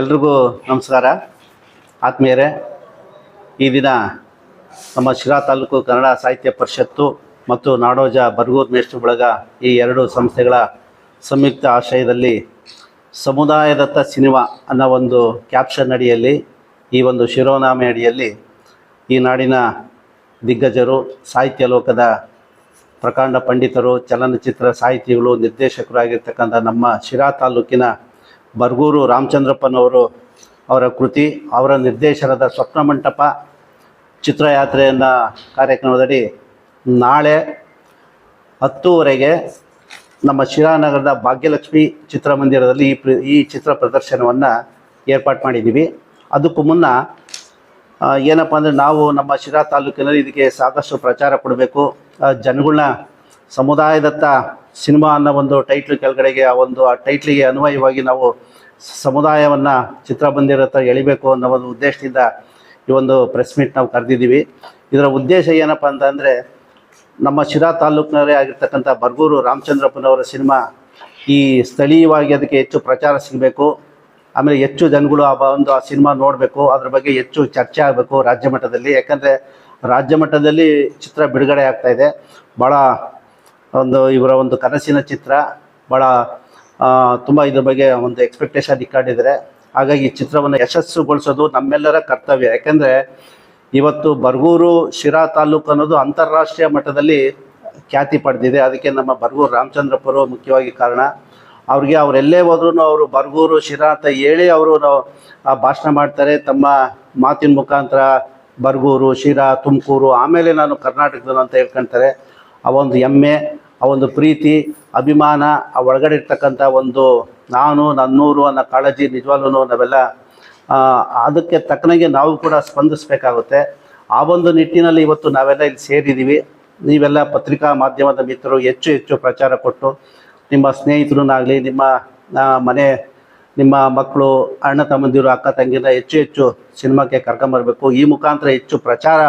ಎಲ್ರಿಗೂ ನಮಸ್ಕಾರ. ಆತ್ಮೀಯರೇ, ಈ ದಿನ ನಮ್ಮ ಶಿರಾ ತಾಲೂಕು ಕನ್ನಡ ಸಾಹಿತ್ಯ ಪರಿಷತ್ತು ಮತ್ತು ನಾಡೋಜ ಬರಗೂರು ಮೇಷ್ಟ್ರ ಬಳಗ ಈ ಎರಡು ಸಂಸ್ಥೆಗಳ ಸಂಯುಕ್ತ ಆಶ್ರಯದಲ್ಲಿ ಸಮುದಾಯದತ್ತ ಸಿನಿಮಾ ಅನ್ನೋ ಒಂದು ಕ್ಯಾಪ್ಷನ್ ಅಡಿಯಲ್ಲಿ, ಈ ಒಂದು ಶಿರೋನಾಮೆ ಅಡಿಯಲ್ಲಿ ಈ ನಾಡಿನ ದಿಗ್ಗಜರು, ಸಾಹಿತ್ಯ ಲೋಕದ ಪ್ರಕಾಂಡ ಪಂಡಿತರು, ಚಲನಚಿತ್ರ ಸಾಹಿತಿಗಳು ನಿರ್ದೇಶಕರಾಗಿರ್ತಕ್ಕಂಥ ನಮ್ಮ ಶಿರಾ ತಾಲೂಕಿನ ಬರ್ಗೂರು ರಾಮಚಂದ್ರಪ್ಪನವರು ಅವರ ಕೃತಿ, ಅವರ ನಿರ್ದೇಶನದ ಸ್ವಪ್ನ ಮಂಟಪ, ಚಿತ್ರಯಾತ್ರೆಯನ್ನು ಕಾರ್ಯಕ್ರಮದಡಿ ನಾಳೆ ಹತ್ತುವರೆಗೆ ನಮ್ಮ ಶಿರಾನಗರದ ಭಾಗ್ಯಲಕ್ಷ್ಮಿ ಚಿತ್ರಮಂದಿರದಲ್ಲಿ ಈ ಪ್ರ, ಈ ಚಿತ್ರ ಪ್ರದರ್ಶನವನ್ನು ಏರ್ಪಾಡು ಮಾಡಿದ್ದೀವಿ. ಅದಕ್ಕೂ ಮುನ್ನ ಏನಪ್ಪ ಅಂದರೆ ನಾವು ನಮ್ಮ ಶಿರಾ ತಾಲೂಕಿನಲ್ಲಿ ಇದಕ್ಕೆ ಸಾಕಷ್ಟು ಪ್ರಚಾರ ಕೊಡಬೇಕು. ಜನಗಳನ್ನ ಸಮುದಾಯದತ್ತ ಸಿನಿಮಾ ಅನ್ನೋ ಒಂದು ಟೈಟ್ಲ್ ಕೆಳಗಡೆಗೆ ಆ ಒಂದು, ಆ ಟೈಟ್ಲಿಗೆ ಅನ್ವಯವಾಗಿ ನಾವು ಸಮುದಾಯವನ್ನು ಚಿತ್ರಮಂದಿರ ಹತ್ರ ಎಳಿಬೇಕು ಅನ್ನೋ ಒಂದು ಉದ್ದೇಶದಿಂದ ಈ ಒಂದು ಪ್ರೆಸ್ ಮೀಟ್ ನಾವು ಕರೆದಿದ್ದೀವಿ. ಇದರ ಉದ್ದೇಶ ಏನಪ್ಪ ಅಂತಂದರೆ ನಮ್ಮ ಶಿರಾ ತಾಲೂಕಿನವರೇ ಆಗಿರ್ತಕ್ಕಂಥ ಬರ್ಗೂರು ರಾಮಚಂದ್ರಪ್ಪನವರ ಸಿನಿಮಾ ಈ ಸ್ಥಳೀಯವಾಗಿ ಅದಕ್ಕೆ ಹೆಚ್ಚು ಪ್ರಚಾರ ಸಿಗಬೇಕು. ಆಮೇಲೆ ಹೆಚ್ಚು ಜನಗಳು ಆ ಒಂದು ಆ ಸಿನಿಮಾ ನೋಡಬೇಕು. ಅದ್ರ ಬಗ್ಗೆ ಹೆಚ್ಚು ಚರ್ಚೆ ಆಗಬೇಕು ರಾಜ್ಯ ಮಟ್ಟದಲ್ಲಿ. ಯಾಕಂದರೆ ರಾಜ್ಯ ಮಟ್ಟದಲ್ಲಿ ಚಿತ್ರ ಬಿಡುಗಡೆ ಆಗ್ತಾ ಇದೆ. ಭಾಳ ಒಂದು ಇವರ ಒಂದು ಕನಸಿನ ಚಿತ್ರ ಭಾಳ ತುಂಬ ಇದ್ರ ಬಗ್ಗೆ ಒಂದು ಎಕ್ಸ್ಪೆಕ್ಟೇಷನ್ ಇಟ್ಕೊಂಡಿದ್ದಾರೆ ಹಾಗಾಗಿ ಚಿತ್ರವನ್ನು ಯಶಸ್ಸುಗೊಳಿಸೋದು ನಮ್ಮೆಲ್ಲರ ಕರ್ತವ್ಯ. ಯಾಕೆಂದರೆ ಇವತ್ತು ಬರ್ಗೂರು, ಶಿರಾ ತಾಲೂಕು ಅನ್ನೋದು ಅಂತಾರಾಷ್ಟ್ರೀಯ ಮಟ್ಟದಲ್ಲಿ ಖ್ಯಾತಿ ಪಡೆದಿದೆ. ಅದಕ್ಕೆ ನಮ್ಮ ಬರ್ಗೂರು ರಾಮಚಂದ್ರಪುರ ಮುಖ್ಯವಾಗಿ ಕಾರಣ. ಅವ್ರಿಗೆ ಅವರೆಲ್ಲೇ ಹೋದ್ರೂ ಅವರು ಬರ್ಗೂರು, ಶಿರಾ ಅಂತ ಹೇಳಿ ಅವರು ಭಾಷಣ ಮಾಡ್ತಾರೆ. ತಮ್ಮ ಮಾತಿನ ಮುಖಾಂತರ ಬರ್ಗೂರು, ಶಿರಾ, ತುಮಕೂರು, ಆಮೇಲೆ ನಾನು ಕರ್ನಾಟಕದ ಅಂತ ಹೇಳ್ಕೊಳ್ತಾರೆ ಆ ಒಂದು ಹೆಮ್ಮೆ ಆ ಒಂದು ಪ್ರೀತಿ, ಅಭಿಮಾನ, ಆ ಒಳಗಡೆ ಇರ್ತಕ್ಕಂಥ ಒಂದು ನಾನು, ನನ್ನೂರು ಅನ್ನೋ ಕಾಳಜಿ ನಿಜವಾಗ್ಲೂ ನಾವೆಲ್ಲ ಅದಕ್ಕೆ ತಕ್ಕನಾಗೆ ನಾವು ಕೂಡ ಸ್ಪಂದಿಸಬೇಕಾಗುತ್ತೆ. ಆ ಒಂದು ನಿಟ್ಟಿನಲ್ಲಿ ಇವತ್ತು ನಾವೆಲ್ಲ ಇಲ್ಲಿ ಸೇರಿದ್ದೀವಿ. ನೀವೆಲ್ಲ ಪತ್ರಿಕಾ ಮಾಧ್ಯಮದ ಮಿತ್ರರು ಹೆಚ್ಚು ಹೆಚ್ಚು ಪ್ರಚಾರ ಕೊಟ್ಟು, ನಿಮ್ಮ ಸ್ನೇಹಿತರನ್ನಾಗಲಿ, ನಿಮ್ಮ ಮನೆ, ನಿಮ್ಮ ಮಕ್ಕಳು, ಅಣ್ಣ ತಮ್ಮಂದಿರು, ಅಕ್ಕ ತಂಗಿನ ಹೆಚ್ಚು ಹೆಚ್ಚು ಸಿನಿಮಾಕ್ಕೆ ಕರ್ಕೊಂಬರ್ಬೇಕು. ಈ ಮುಖಾಂತರ ಹೆಚ್ಚು ಪ್ರಚಾರ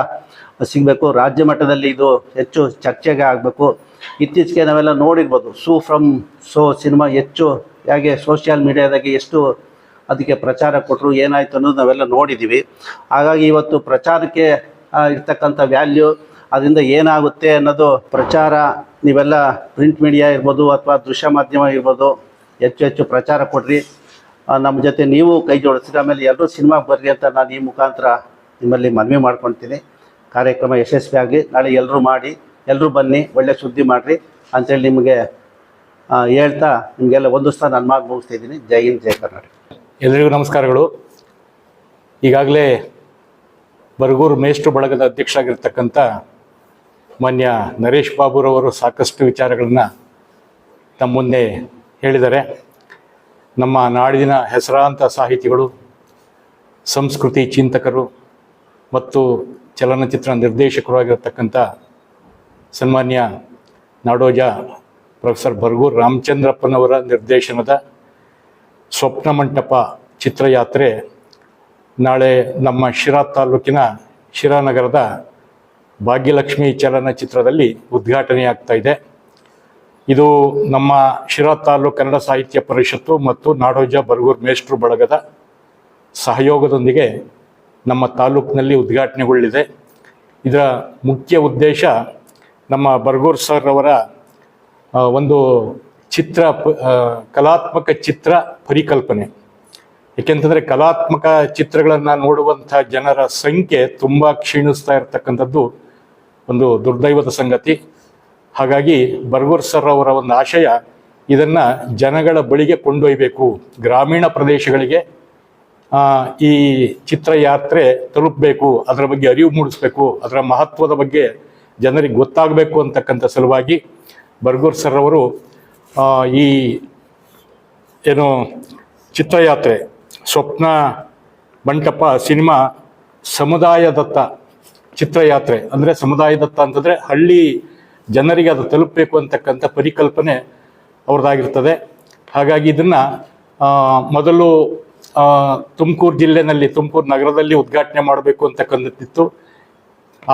ಸಿಗಬೇಕು, ರಾಜ್ಯ ಮಟ್ಟದಲ್ಲಿ ಇದು ಹೆಚ್ಚು ಚರ್ಚೆಗೆ ಆಗಬೇಕು. ಇತ್ತೀಚೆಗೆ ನಾವೆಲ್ಲ ನೋಡಿರ್ಬೋದು, ಸೂ ಫ್ರಮ್ ಸೋ ಸಿನಿಮಾ ಹೆಚ್ಚು ಹೇಗೆ ಸೋಷಿಯಲ್ ಮೀಡಿಯಾದಾಗೆ ಎಷ್ಟು ಅದಕ್ಕೆ ಪ್ರಚಾರ ಕೊಟ್ಟರು ಏನಾಯಿತು ಅನ್ನೋದು ನಾವೆಲ್ಲ ನೋಡಿದ್ದೀವಿ ಹಾಗಾಗಿ ಇವತ್ತು ಪ್ರಚಾರಕ್ಕೆ ಇರ್ತಕ್ಕಂಥ ವ್ಯಾಲ್ಯೂ, ಅದರಿಂದ ಏನಾಗುತ್ತೆ ಅನ್ನೋದು ಪ್ರಚಾರ, ನೀವೆಲ್ಲ ಪ್ರಿಂಟ್ ಮೀಡಿಯಾ ಇರ್ಬೋದು ಅಥವಾ ದೃಶ್ಯ ಮಾಧ್ಯಮ ಇರ್ಬೋದು, ಹೆಚ್ಚು ಹೆಚ್ಚು ಪ್ರಚಾರ ಕೊಡ್ರಿ. ನಮ್ಮ ಜೊತೆ ನೀವು ಕೈ ಜೋಡಿಸ್ರಿ ಆಮೇಲೆ ಎಲ್ಲರೂ ಸಿನಿಮಾಗೆ ಬರ್ರಿ ಅಂತ ನಾನು ಈ ಮುಖಾಂತರ ನಿಮ್ಮಲ್ಲಿ ಮನವಿ ಮಾಡ್ಕೊಳ್ತೀನಿ. ಕಾರ್ಯಕ್ರಮ ಯಶಸ್ವಿಯಾಗಲಿ ನಾಳೆ ಎಲ್ಲರೂ ಮಾಡಿ ಎಲ್ಲರೂ ಬನ್ನಿ, ಒಳ್ಳೆ ಸುದ್ದಿ ಮಾಡಿರಿ ಅಂತೇಳಿ ನಿಮಗೆ ಹೇಳ್ತಾ ನಿಮಗೆಲ್ಲ ಒಂದು ಸ್ಥಾನ ನಾನು ಮಾತು ಮುಗಿಸ್ತಿದ್ದೀನಿ ಜೈ ಹಿಂದ್, ಜೈ ಕರ್ನಾಟಕ. ಎಲ್ಲರಿಗೂ ನಮಸ್ಕಾರಗಳು. ಈಗಾಗಲೇ ಬರಗೂರು ಮೇಷ್ಟ್ರು ಬಳಗದ ಅಧ್ಯಕ್ಷರಾಗಿರ್ತಕ್ಕಂಥ ಮಾನ್ಯ ನರೇಶ್ ಬಾಬುರವರು ಸಾಕಷ್ಟು ವಿಚಾರಗಳನ್ನು ತಮ್ಮ ಮುಂದೆ ಹೇಳಿದ್ದಾರೆ. ನಮ್ಮ ನಾಡಿನ ಹೆಸರಾಂತ ಸಾಹಿತಿಗಳು, ಸಂಸ್ಕೃತಿ ಚಿಂತಕರು ಮತ್ತು ಚಲನಚಿತ್ರ ನಿರ್ದೇಶಕರು ಆಗಿರತಕ್ಕಂಥ ಸನ್ಮಾನ್ಯ ನಾಡೋಜ ಪ್ರೊಫೆಸರ್ ಬರ್ಗೂರ್ ರಾಮಚಂದ್ರಪ್ಪನವರ ನಿರ್ದೇಶನದ ಸ್ವಪ್ನ ಮಂಟಪ ಚಿತ್ರಯಾತ್ರೆ ನಾಳೆ ನಮ್ಮ ಶಿರಾ ತಾಲೂಕಿನ ಶಿರಾನಗರದ ಭಾಗ್ಯಲಕ್ಷ್ಮಿ ಚಲನಚಿತ್ರದಲ್ಲಿ ಉದ್ಘಾಟನೆಯಾಗ್ತಾ ಇದೆ. ಇದು ನಮ್ಮ ಶಿರಾ ತಾಲೂಕು ಕನ್ನಡ ಸಾಹಿತ್ಯ ಪರಿಷತ್ತು ಮತ್ತು ನಾಡೋಜ ಬರಗೂರು ಮೇಷ್ಟ್ರು ಬಳಗದ ಸಹಯೋಗದೊಂದಿಗೆ ನಮ್ಮ ತಾಲೂಕಿನಲ್ಲಿ ಉದ್ಘಾಟನೆಗೊಳ್ಳಿದೆ. ಇದರ ಮುಖ್ಯ ಉದ್ದೇಶ ನಮ್ಮ ಬರ್ಗೂರ್ ಸರ್ ಅವರ ಒಂದು ಚಿತ್ರ ಕಲಾತ್ಮಕ ಚಿತ್ರ ಪರಿಕಲ್ಪನೆ. ಏಕೆಂತಂದರೆ ಕಲಾತ್ಮಕ ಚಿತ್ರಗಳನ್ನು ನೋಡುವಂಥ ಜನರ ಸಂಖ್ಯೆ ತುಂಬ ಕ್ಷೀಣಿಸ್ತಾ ಇರತಕ್ಕಂಥದ್ದು ಒಂದು ದುರ್ದೈವದ ಸಂಗತಿ. ಹಾಗಾಗಿ ಬರ್ಗೂರ್ ಸರ್ ಅವರ ಒಂದು ಆಶಯ, ಇದನ್ನು ಜನಗಳ ಬಳಿಗೆ ಕೊಂಡೊಯ್ಯಬೇಕು ಗ್ರಾಮೀಣ ಪ್ರದೇಶಗಳಿಗೆ ಈ ಚಿತ್ರಯಾತ್ರೆ ತಲುಪಬೇಕು, ಅದರ ಬಗ್ಗೆ ಅರಿವು ಮೂಡಿಸ್ಬೇಕು, ಅದರ ಮಹತ್ವದ ಬಗ್ಗೆ ಜನರಿಗೆ ಗೊತ್ತಾಗಬೇಕು ಅಂತಕ್ಕಂಥ ಸಲುವಾಗಿ ಬರ್ಗೂರ್ ಸರ್ ಅವರು ಈ ಏನು ಚಿತ್ರಯಾತ್ರೆ, ಸ್ವಪ್ನ ಮಂಟಪ ಸಿನಿಮಾ ಸಮುದಾಯದತ್ತ ಚಿತ್ರಯಾತ್ರೆ, ಅಂದರೆ ಸಮುದಾಯದತ್ತ ಅಂತಂದರೆ ಹಳ್ಳಿ ಜನರಿಗೆ ಅದು ತಲುಪಬೇಕು ಅಂತಕ್ಕಂಥ ಪರಿಕಲ್ಪನೆ ಅವ್ರದ್ದಾಗಿರ್ತದೆ. ಹಾಗಾಗಿ ಇದನ್ನು ಮೊದಲು ತುಮಕೂರು ಜಿಲ್ಲೆನಲ್ಲಿ, ತುಮಕೂರು ನಗರದಲ್ಲಿ ಉದ್ಘಾಟನೆ ಮಾಡಬೇಕು ಅಂತಕ್ಕಂಥದ್ದಿತ್ತು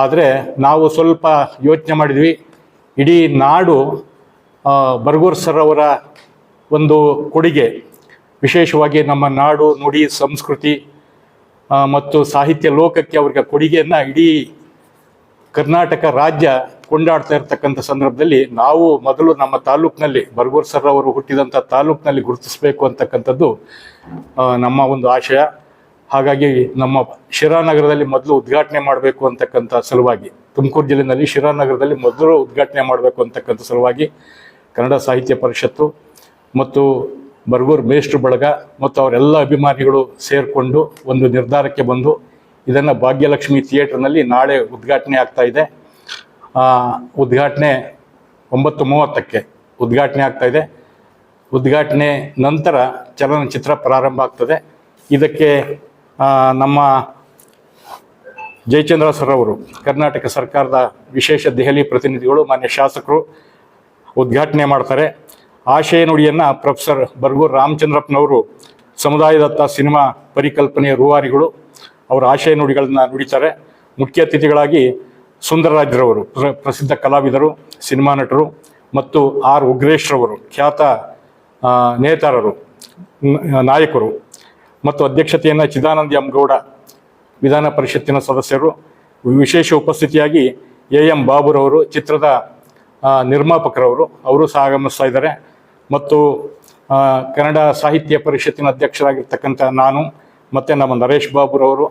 ಆದರೆ ನಾವು ಸ್ವಲ್ಪ ಯೋಚನೆ ಮಾಡಿದ್ವಿ. ಇಡೀ ನಾಡು ಬರ್ಗೂರ್ ಸರ್ ಅವರ ಒಂದು ಕೊಡುಗೆ. ವಿಶೇಷವಾಗಿ ನಮ್ಮ ನಾಡು, ನುಡಿ, ಸಂಸ್ಕೃತಿ ಮತ್ತು ಸಾಹಿತ್ಯ ಲೋಕಕ್ಕೆ ಅವ್ರಿಗೆ ಕೊಡುಗೆಯನ್ನು ಇಡೀ ಕರ್ನಾಟಕ ರಾಜ್ಯ ಕೊಂಡಾಡ್ತಾ ಇರ್ತಕ್ಕಂಥ ಸಂದರ್ಭದಲ್ಲಿ ನಾವು ಮೊದಲು ನಮ್ಮ ತಾಲೂಕಿನಲ್ಲಿ ಬರ್ಗೂರ್ ಸರ್ ಅವರು ಹುಟ್ಟಿದಂಥ ತಾಲೂಕಿನಲ್ಲಿ ಗುರುತಿಸಬೇಕು ಅಂತಕ್ಕಂಥದ್ದು ನಮ್ಮ ಒಂದು ಆಶಯ. ಹಾಗಾಗಿ ನಮ್ಮ ಶಿರಾನಗರದಲ್ಲಿ ಮೊದಲು ಉದ್ಘಾಟನೆ ಮಾಡಬೇಕು ಅಂತಕ್ಕಂಥ ಸಲುವಾಗಿ, ತುಮಕೂರು ಜಿಲ್ಲೆಯಲ್ಲಿ ಶಿರಾನಗರದಲ್ಲಿ ಮೊದಲು ಉದ್ಘಾಟನೆ ಮಾಡಬೇಕು ಅಂತಕ್ಕಂಥ ಸಲುವಾಗಿ ಕನ್ನಡ ಸಾಹಿತ್ಯ ಪರಿಷತ್ತು ಮತ್ತು ಬರ್ಗೂರ್ ಮೇಷ್ಟ್ರು ಬಳಗ ಮತ್ತು ಅವರೆಲ್ಲ ಅಭಿಮಾನಿಗಳು ಸೇರಿಕೊಂಡು ಒಂದು ನಿರ್ಧಾರಕ್ಕೆ ಬಂದು ಇದನ್ನು ಭಾಗ್ಯಲಕ್ಷ್ಮಿ ಥಿಯೇಟರ್ನಲ್ಲಿ ನಾಳೆ ಉದ್ಘಾಟನೆ ಆಗ್ತಾ ಇದೆ. ಉದ್ಘಾಟನೆ ಒಂಬತ್ತು ಮೂವತ್ತಕ್ಕೆ ಉದ್ಘಾಟನೆ ಆಗ್ತಾ ಇದೆ. ಉದ್ಘಾಟನೆ ನಂತರ ಚಲನಚಿತ್ರ ಪ್ರಾರಂಭ ಆಗ್ತದೆ. ಇದಕ್ಕೆ ನಮ್ಮ ಜಯಚಂದ್ರ ಸರ್ ಅವರು, ಕರ್ನಾಟಕ ಸರ್ಕಾರದ ವಿಶೇಷ ದೆಹಲಿ ಪ್ರತಿನಿಧಿಗಳು, ಮಾನ್ಯ ಶಾಸಕರು ಉದ್ಘಾಟನೆ ಮಾಡ್ತಾರೆ. ಆಶಯ ನುಡಿಯನ್ನು ಪ್ರೊಫೆಸರ್ ಬರ್ಗೂರ್ ರಾಮಚಂದ್ರಪ್ಪನವರು, ಸಮುದಾಯದತ್ತ ಸಿನಿಮಾ ಪರಿಕಲ್ಪನೆಯ ರೂವಾರಿಗಳು, ಅವರ ಆಶಯ ನುಡಿಗಳನ್ನ ನುಡಿತಾರೆ. ಮುಖ್ಯ ಅತಿಥಿಗಳಾಗಿ ಸುಂದರರಾಜ್ರವರು, ಪ್ರ- ಪ್ರಸಿದ್ಧ ಕಲಾವಿದರು, ಸಿನಿಮಾ ನಟರು ಮತ್ತು ಆರ್. ಉಗ್ರೇಶ್ರವರು, ಖ್ಯಾತ ನೇತಾರರು ನಾಯಕರು ಮತ್ತು ಅಧ್ಯಕ್ಷತೆಯನ್ನು ಚಿದಾನಂದ ಎಂ ಗೌಡ ವಿಧಾನ ಪರಿಷತ್ತಿನ ಸದಸ್ಯರು. ವಿಶೇಷ ಉಪಸ್ಥಿತಿಯಾಗಿ ಎ ಎಂ ಬಾಬುರವರು, ಚಿತ್ರದ ನಿರ್ಮಾಪಕರವರು, ಅವರು ಸಹ ಆಗಮಿಸ್ತಾ ಇದ್ದಾರೆ. ಮತ್ತು ಕನ್ನಡ ಸಾಹಿತ್ಯ ಪರಿಷತ್ತಿನ ಅಧ್ಯಕ್ಷರಾಗಿರ್ತಕ್ಕಂಥ ನಾನು, ಮತ್ತು ನಮ್ಮ ನರೇಶ್ ಬಾಬುರವರು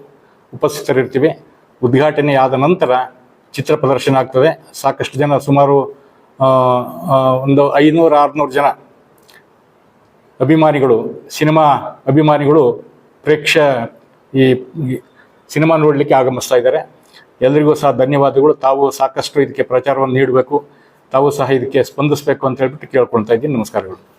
ಉಪಸ್ಥಿತರಿರ್ತೀವಿ. ಉದ್ಘಾಟನೆ ಆದ ನಂತರ ಚಿತ್ರ ಪ್ರದರ್ಶನ ಆಗ್ತದೆ. ಸಾಕಷ್ಟು ಜನ, ಸುಮಾರು ಒಂದು ಐನೂರು, ಆರುನೂರು ಜನ ಅಭಿಮಾನಿಗಳು, ಸಿನಿಮಾ ಅಭಿಮಾನಿಗಳು, ಪ್ರೇಕ್ಷ ಈ ಸಿನಿಮಾ ನೋಡಲಿಕ್ಕೆ ಆಗಮಿಸ್ತಾ ಇದ್ದಾರೆ. ಎಲ್ರಿಗೂ ಸಹ ಧನ್ಯವಾದಗಳು. ತಾವು ಸಾಕಷ್ಟು ಇದಕ್ಕೆ ಪ್ರಚಾರವನ್ನು ನೀಡಬೇಕು. ತಾವು ಸಹ ಇದಕ್ಕೆ ಸ್ಪಂದಿಸಬೇಕು ಅಂತ ಹೇಳ್ಬಿಟ್ಟು ಕೇಳ್ಕೊಳ್ತಾ ಇದ್ದೀನಿ. ನಮಸ್ಕಾರಗಳು.